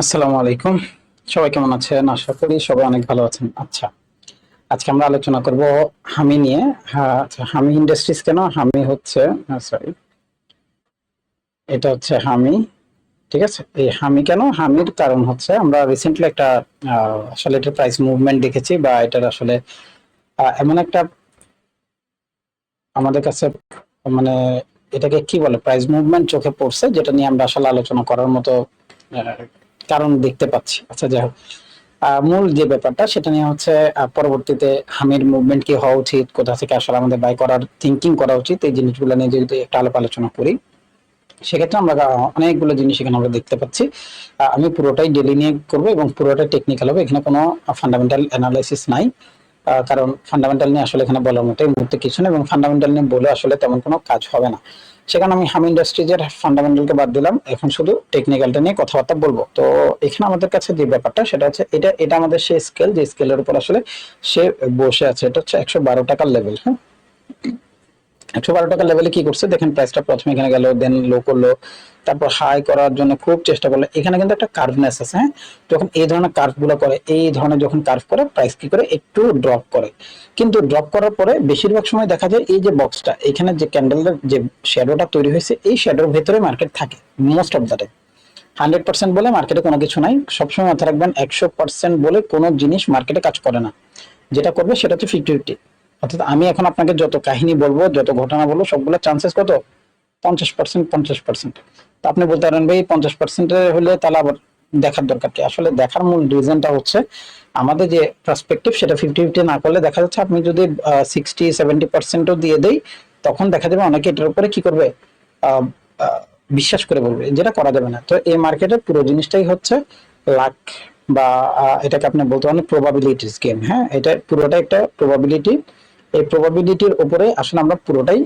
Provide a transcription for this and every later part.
আসসালামু আলাইকুম। সবাই কেমন আছেন? আশা করি সবাই অনেক ভালো আছেন। আচ্ছা আজকে আমরা আলোচনা করব হামি নিয়ে। আচ্ছা হামি ইন্ডাস্ট্রিজ কেন? হামি হচ্ছে সরি এটা হচ্ছে হামি, ঠিক আছে? এই হামি কেন? হামির কারণ হচ্ছে আমরা রিসেন্টলি একটা আসলে এটার প্রাইস মুভমেন্ট দেখেছি বা এটার আসলে এমন একটা আমাদের কাছে মানে এটাকে কি বলে প্রাইস মুভমেন্ট চোখে পড়ছে, যেটা নিয়ে আমরা আসলে আলোচনা করার মতো কারণ দেখতে পাচ্ছি। আচ্ছা যাই হোক। মূল যে ব্যাপারটা, সেটা নিয়ে হচ্ছে পরবর্তীতে হামির মুভমেন্ট কি হওয়া উচিত, কোথা থেকে আসলে আমাদের বাই করার থিঙ্কিং করা উচিত, এই জিনিসগুলো নিয়ে যদি একটা আলাপ আলোচনা করি, সেক্ষেত্রে আমরা অনেকগুলো জিনিস এখানে আমরা দেখতে পাচ্ছি। আমি পুরোটাই ডেলি নিয়ে করব এবং পুরোটাই টেকনিক্যাল হবে, এখানে কোনো ফান্ডামেন্টাল অ্যানালাইসিস নাই। কারণ ফান্ডামেন্টাল নিয়ে আসলে এখানে বলার মতো এই মুহূর্তে কিছু নেই এবং ফান্ডামেন্টাল নিয়ে বলে আসলে তেমন কোনো কাজ হবে না। সেখানে আমি হাম ইন্ডাস্ট্রিজের ফান্ডামেন্টালকে বাদ দিলাম। এখন শুধু টেকনিক্যালটা নিয়ে কথাবার্তা বলব। তো এখানে আমাদের কাছে যে ব্যাপারটা, সেটা হচ্ছে এটা এটা আমাদের সেই স্কেল যে স্কেলের উপর আসলে সে বসে আছে। এটা হচ্ছে একশো বারো টাকার লেভেল হ্যাঁ? একশো বারো টাকার লেভেলে কি করছে? দেখেন প্রাইসটা প্রথমে এখানে গেল দেন লো করল, তারপর হাই করার জন্য খুব চেষ্টা করল। এখানে কিন্তু একটা কার্ভনেস আছে হ্যাঁ? যখন এই ধরনের কার্ভগুলো করে, এই ধরনের যখন কার্ভ করে প্রাইস কি করে? একটু ড্রপ করে। কিন্তু ড্রপ করার পরে বেশিরভাগ সময় দেখা যায় এই যে বক্সটা এখানে যে ক্যান্ডেলের যে শ্যাডোটা তৈরি হয়েছে, এই শ্যাডোর ভেতরে মার্কেট থাকে most of the time hundred percent বলে মার্কেটে কোনো কিছু নাই। সবসময় মাথায় রাখবেন, একশো পার্সেন্ট বলে কোনো জিনিস মার্কেটে কাজ করে না। যেটা করবে সেটা হচ্ছে ফিফটি ফিফটি অর্থাৎ আমি এখন আপনাকে যত কাহিনী বলব, যত ঘটনা বলব, সবগুলো চান্সেস কত? পঞ্চাশ পার্সেন্ট পঞ্চাশ পার্সেন্ট তা আপনি বলতে পারেন, ভাই, পঞ্চাশ পার্সেন্ট হলে তাহলে আবার দেখার দরকার কি? আসলে দেখার মূল রিজনটা হচ্ছে, আমাদের যে পার্সপেক্টিভ সেটা ফিফটি ফিফটি না করলে দেখা যাচ্ছে আপনি যদি সিক্সটি সেভেন্টি পার্সেন্টও দিয়ে দেই, তখন দেখা যাবে অনেকে এটার উপরে কি করবে? বিশ্বাস করে বলবে যেটা করা যাবে না। তো এই মার্কেটের পুরো জিনিসটাই হচ্ছে লাক বা এটাকে আপনি বলতে পারেন প্রবাবিলিটিস গেম হ্যাঁ এটা পুরোটা একটা প্রবাবিলিটি এই প্রবাবিলিটির উপরে আসলে আমরা পুরোটাই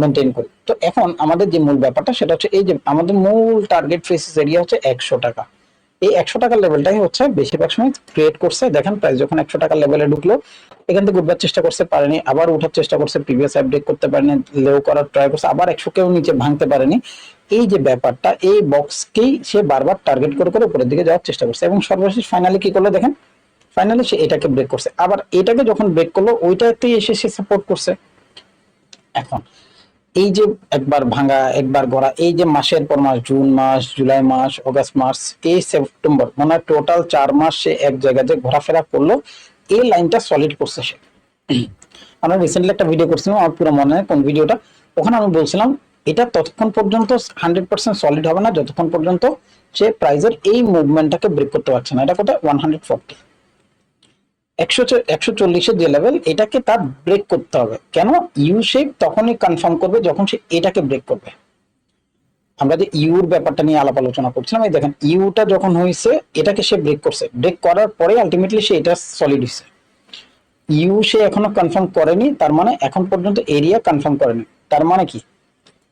মেনটেন করি। তো এখন আমাদের যে মূল ব্যাপারটা সেটা হচ্ছে এই যে আমাদের মূল টার্গেট ফেসিস এরিয়া হচ্ছে একশো টাকা। এই একশো টাকার লেভেলটাই হচ্ছে বেশিরভাগ সময় ক্রিয়েট করছে। দেখেন প্রাইস যখন একশো টাকার লেভেলে ঢুকলো, এখান থেকে উঠবার চেষ্টা করতে পারেনি। আবার উঠার চেষ্টা করছে প্রিভিয়াস আপডেট করতে পারেনি লেও করার ট্রাই করছে, আবার একশো কেউ নিচে ভাঙতে পারেনি। এই যে ব্যাপারটা, এই বক্সকেই সে বারবার টার্গেট করে করে উপরের দিকে যাওয়ার চেষ্টা করছে। এবং সর্বশেষ ফাইনালি কি করল দেখেন? ফাইনালি সে এটাকে ব্রেক করছে। আবার এটাকে যখন ব্রেক করল, ওইটাতেই এসে সে সাপোর্ট করছে। এখন, এই যে একবার ভাঙা, একবার গড়া, এই যে মাসের পর মাস, জুন মাস, জুলাই মাস, অগাস্ট মাস, এই সেপ্টেম্বর মানে টোটাল চার মাস সে এক জায়গায় যে ঘোরাফেরা করল, এই লাইনটা সলিড করছে সে। আমরা রিসেন্টলি একটা ভিডিও করছিলাম, আমার পুরো মনে নেই কোন ভিডিওটা ওখানে আমি বলছিলাম, এটা ততক্ষণ পর্যন্ত হান্ড্রেড পার্সেন্ট সলিড হবে না, যতক্ষণ পর্যন্ত সে প্রাইজের এই মুভমেন্টটাকে ব্রেক করতে পারছে না। এটা কোথায়? ওয়ান হান্ড্রেড ফোরটি একশো একশো চল্লিশের যে লেভেল এটাকে তার ব্রেক করতে হবে। কেন? ইউ শেপ তখনই কনফার্ম করবে যখন সে এটাকে ব্রেক করবে। আমরা যে ইউর ব্যাপারটা নিয়ে আলাপ আলোচনা করছিলাম, এই দেখেন ইউটা যখন হয়েছে এটাকে সে ব্রেক করছে। ব্রেক করার পরে আলটিমেটলি সে এটা সলিড হয়েছে ইউ সে এখনও কনফার্ম করেনি, তার মানে এখন পর্যন্ত এরিয়া কনফার্ম করেনি। তার মানে কি?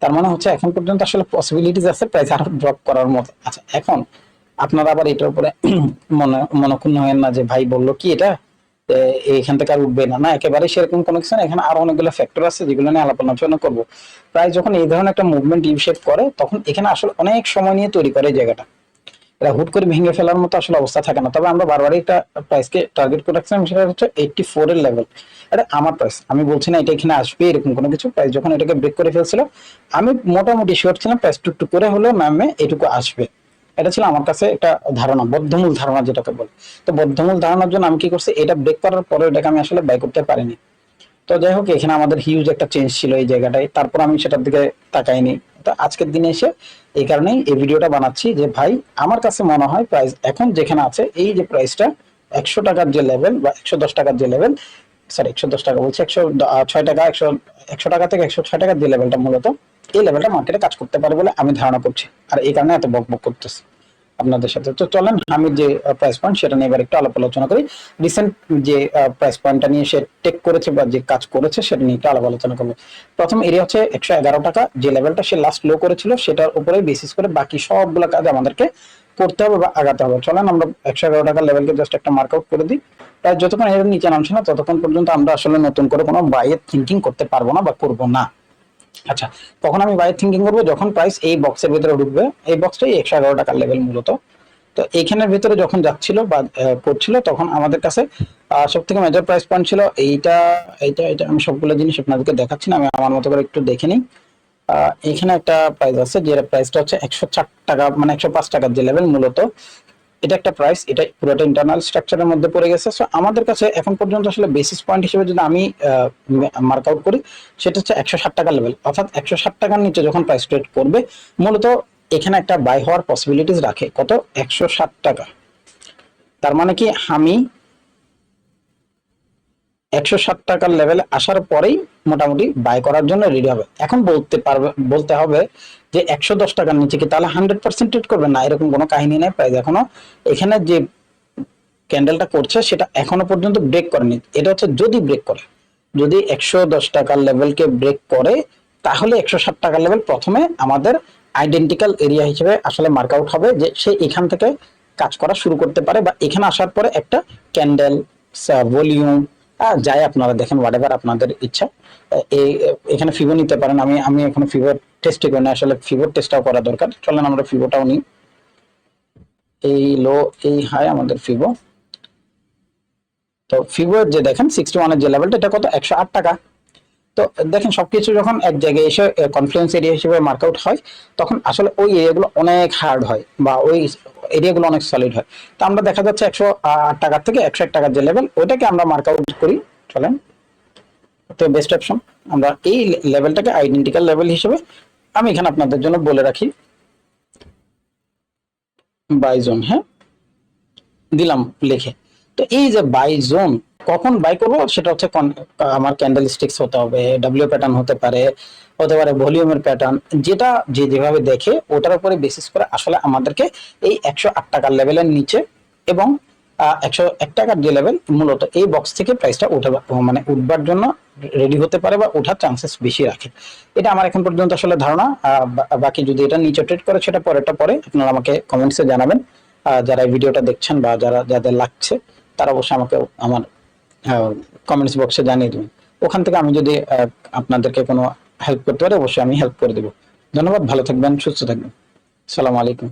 তার মানে হচ্ছে এখন পর্যন্ত আসলে পসিবিলিটিস আছে প্রাইস আরও ড্রপ করার মতো। আচ্ছা এখন আপনারা আবার এটার উপরে মনে মনক্ষুণ্ণ হয়েন না যে ভাই বলল কি এটা? এখান থেকে আর উঠবে না। না, একেবারে সেরকম কোনো কিছু না এখানে আরও অনেকগুলো ফ্যাক্টর আছে যেগুলো নিয়ে আলাপ আলোচনা করব। প্রায় যখন এই ধরনের একটা মুভমেন্ট ইউ শেপ করে, তখন এখানে আসলে অনেক সময় নিয়ে তৈরি করে জায়গাটা। এটা হুট করে ভেঙে ফেলার মতো আসলে অবস্থা থাকে না। তবে আমরা বারবারই একটা প্রাইসকে টার্গেট করে রাখছিলাম সেটা হচ্ছে এইটটি ফোর এর লেভেল এটা আমার প্রাইস আমি বলছি না এটা এখানে আসবে এরকম কোনো কিছু। প্রাইস যখন এটাকে ব্রেক করে ফেলছিল, আমি মোটামুটি শিওর ছিলাম প্রাইস টুকটুক করে হলেও ম্যামে এটুকু আসবে। এটা ছিল আমার কাছে একটা ধারণা, বদ্ধমূল ধারণা যেটাকে বলে। তো বদ্ধমূল ধারণার জন্য আমি কি করছি, এটা ব্রেক করার পরে এটাকে আমি আসলে বাই করতে পারিনি। তো যাই হোক, এখানে আমাদের হিউজ একটা চেঞ্জ ছিল এই জায়গাটায়। তারপর আমি সেটার দিকে তাকাইনি। তো আজকের দিনে এসে এই কারণেই এই ভিডিওটা বানাচ্ছি যে, ভাই, আমার কাছে মনে হয় প্রাইস এখন যেখানে আছে, এই যে প্রাইসটা একশো টাকার যে লেভেল বা একশো দশ টাকার যে লেভেল সরি একশো দশ টাকা বলছি, একশো ছয় টাকা, একশো একশো টাকা থেকে একশো ছয় টাকার যে লেভেলটা মূলত, এই লেভেলটা মার্কেটে কাজ করতে পারে বলে আমি ধারণা করছি। আর এই কারণে এত বক বক করতেছি। আপনাদের সাথে। তো চলেন, আমি যে প্রাইস পয়েন্ট সেটা নিয়ে এবার একটু আলাপ আলোচনা করি। রিসেন্ট যে প্রাইস পয়েন্টটা নিয়ে সে টেক করেছে বা যে কাজ করেছে সেটা নিয়ে একটু আলাপ আলোচনা করব। প্রথম এরিয়া হচ্ছে একশো এগারো টাকা। যে লেভেলটা সে লাস্ট লো করেছিল, সেটার উপরে বেসিস করে বাকি সবগুলো কাজ আমাদেরকে করতে হবে বা আগাতে হবে। চলেন, আমরা একশো এগারো টাকার লেভেলকে জাস্ট একটা মার্কআউট করে দিই। তাই যতক্ষণ এর নিচে নামছে না, ততক্ষণ পর্যন্ত আমরা আসলে নতুন করে কোনো বাইয়ের থিঙ্কিং করতে পারব না বা করব না। আচ্ছা তখন আমি বাইরে থিঙ্কিং করব যখন প্রাইস এই বক্সের ভিতরে ঢুকবে, এই বক্সটাই একশো এগারো টাকার লেভেল মূলত। তো এইখানের ভিতরে যখন যাচ্ছিল বা পড়ছিল, তখন আমাদের কাছে সব থেকে মেজর প্রাইস পয়েন্ট ছিল এইটা এইটা এটা আমি সবগুলো জিনিস আপনাদেরকে দেখাচ্ছি না, আমি আমার মতো করে একটু দেখে নিই। এখানে একটা প্রাইস আছে যে প্রাইসটা হচ্ছে একশো চার টাকা মানে একশো পাঁচ টাকার যে লেভেল মূলত। এটা একটা প্রাইস এটা পুরোটা ইন্টারনাল স্ট্রাকচারের মধ্যে পড়ে গেছে। সো আমাদের কাছে এখন পর্যন্ত আসলে বেসিস পয়েন্ট হিসেবে যদি আমি মার্ক আউট করি, সেটা হচ্ছে একশো ষাট টাকা লেভেল অর্থাৎ একশো ষাট টাকার নিচে যখন প্রাইস ট্রেড করবে, মূলত এখানে একটা বাই হওয়ার পসিবিলিটিস রাখে। কত? একশো ষাট টাকা। তার মানে কি? আমি একশো ষাট টাকার লেভেলে আসার পরেই মোটামুটি বাই করার জন্য রেডি হবে। এখন বলতে পারবে বলতে হবে যে একশো দশ টাকার নিচে কি তাহলে হান্ড্রেড পার্সেন্ট ট্রেড করবেন না, এরকম কোনো কাহিনী নেই প্রাইস এখনও। এখানে যে ক্যান্ডেলটা করছে, সেটা এখনও পর্যন্ত ব্রেক করেনি। এটা হচ্ছে যদি ব্রেক করে। যদি একশো দশ টাকার লেভেলকে ব্রেক করে, তাহলে একশো ষাট টাকার লেভেল প্রথমে আমাদের আইডেন্টিক্যাল এরিয়া হিসেবে আসলে মার্ক আউট হবে যে সে এখান থেকে কাজ করা শুরু করতে পারে বা এখানে আসার পরে একটা ক্যান্ডেল ভলিউম যাই আপনারা দেখেন হোয়াট এভার আপনাদের ইচ্ছা। এই এখানে ফিভো নিতে পারেন। আমি আমি এখন ফিভো টেস্টই করি না। আসলে ফিভোর টেস্টটাও করা দরকার। চলেন, আমরা ফিভোটাও নিই। এই লো এই হাই আমাদের ফিভো তো ফিভোর যে দেখেন সিক্সটি ওয়ানের যে লেভেলটা এটা কত? একশো আট টাকা। তো দেখেন, সবকিছু যখন এক জায়গায় এসে কনফ্লুয়েন্স এরিয়া হিসেবে মার্কআউট হয়, তখন আসলে ওই এরিয়াগুলো অনেক হার্ড হয় বা ওই এরিয়াগুলো অনেক সলিড হয়। তো আমরা দেখা যাচ্ছে একশো আট টাকার থেকে একশো এক টাকার যে লেভেল ওইটাকে আমরা মার্কআউট করি। চলেন, তো বেস্ট অপশন আমরা এই লেভেলটাকে আইডেন্টিক্যাল লেভেল হিসেবে আমি এখানে আপনাদের জন্য বলে রাখি। বাই জোন হ্যাঁ? দিলাম, লিখে। তো এই যে বাই জোন কখন বাই করব সেটা হচ্ছে আমার ক্যান্ডেল স্টিক্স হতে হবে ডাব্লিউ প্যাটার্ন হতে পারে হতে পারে ভলিউমের প্যাটার্ন যেটা যে যেভাবে দেখে ওটার উপরে বেসিস করে আসলে আমাদেরকে এই একশো আট টাকার লেভেলের নিচে এবং একশো এক টাকার যে লেভেল মূলত এই বক্স থেকে প্রাইসটা উঠে মানে উঠবার জন্য রেডি হতে পারে বা ওঠার চান্সেস বেশি রাখে। এটা আমার এখন পর্যন্ত আসলে ধারণা বাকি যদি এটা নিচে ট্রেড করে সেটা পরেরটা পরে আপনারা আমাকে কমেন্টসে জানাবেন। যারা ভিডিওটা দেখছেন বা যারা, যাদের লাগছে, তারা অবশ্যই আমাকে আমার কমেন্টস বক্সে জানিয়ে দেবেন। ওখান থেকে আমি যদি আহ, আপনাদেরকে কোনো হেল্প করতে পারি অবশ্যই আমি হেল্প করে দেবো। ধন্যবাদ ভালো থাকবেন সুস্থ থাকবেন। সালাম আলাইকুম।